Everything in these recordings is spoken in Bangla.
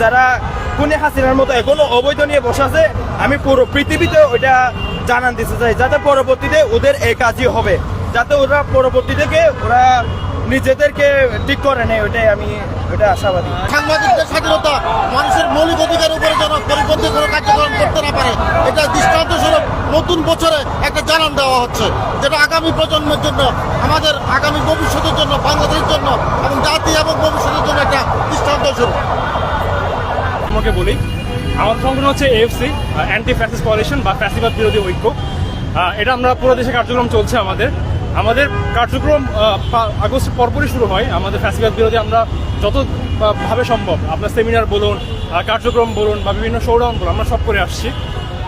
যারা কোনে হাসিনার মতো এখনও অবৈধ নিয়ে বসে আছে, আমি পুরো পৃথিবীতে ওইটা জানান দিতে চাই, যাতে পরবর্তীতে ওদের এই কাজই হবে, যাতে ওরা পরবর্তী থেকে ওরা নিজেদেরকে ঠিক করে নেয়, ওইটাই আমি, ওইটা আশাবাদী। সাংবাদিকদের স্বাধীনতা, মানুষের মৌলিক অধিকারের উপরে যেন পরিপন্থী কোনো কার্যক্রম করতে না পারে, এটা দৃষ্টান্ত স্বরূপ নতুন বছরে একটা জানান দেওয়া হচ্ছে, যেটা আগামী প্রজন্মের জন্য, আমাদের আগামী ভবিষ্যতের জন্য, বাংলাদেশের জন্য এবং জাতি এবং ভবিষ্যতের জন্য একটা দৃষ্টান্ত স্বরূপ আমাকে বলি। আমার সংগঠন হচ্ছে এএফসি অ্যান্টি ফ্যাসিস কোয়ালিশন বা ফ্যাসিবাদ বিরোধী ঐক্য। এটা আমরা পুরো দেশে কার্যক্রম চলছে আমাদের। আমাদের কার্যক্রম আগস্ট পরপরই শুরু হয়। আমাদের ফ্যাসিবাদ বিরোধী আমরা যত ভাবে সম্ভব, আপনার সেমিনার বলুন কার্যক্রম বলুন বা বিভিন্ন শোডাউন বলুন, আমরা সব করে আসছি।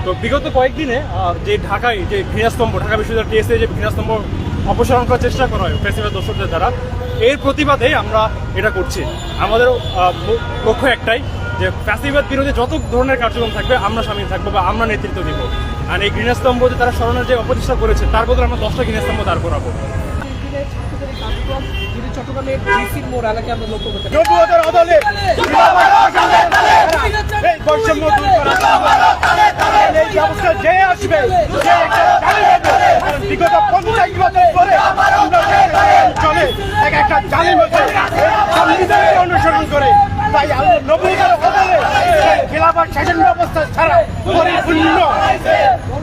তো বিগত কয়েকদিনে যে ঢাকায় যে ঘৃণাস্তম্ভ, ঢাকা বিশ্ববিদ্যালয় টিএসএ যে ঘৃণাস্তম্ভ অপসারণ করার চেষ্টা করা হয় ফেস্টিভ্যাল দর্শকদের দ্বারা, এর প্রতিবাদে আমরা এটা করছি। আমাদের লক্ষ্য একটাই যে ফ্যাসিবাদ বিরোধী যত ধরনের কার্যক্রম থাকবে, আমরা সামিল থাকব বা আমরা নেতৃত্ব দিব। আর এই ঘৃণাস্তম্ভ যে তারা স্মরণের যে অপচেষ্টা করেছে, তার বদলে আমরা দশটা ঘৃণাস্তম্ভ দাঁড় করাবো। চট্টগ্রামের পরিপূর্ণ।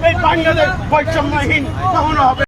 এই বাংলাদেশ বৈষম্যহীন কখনো হবে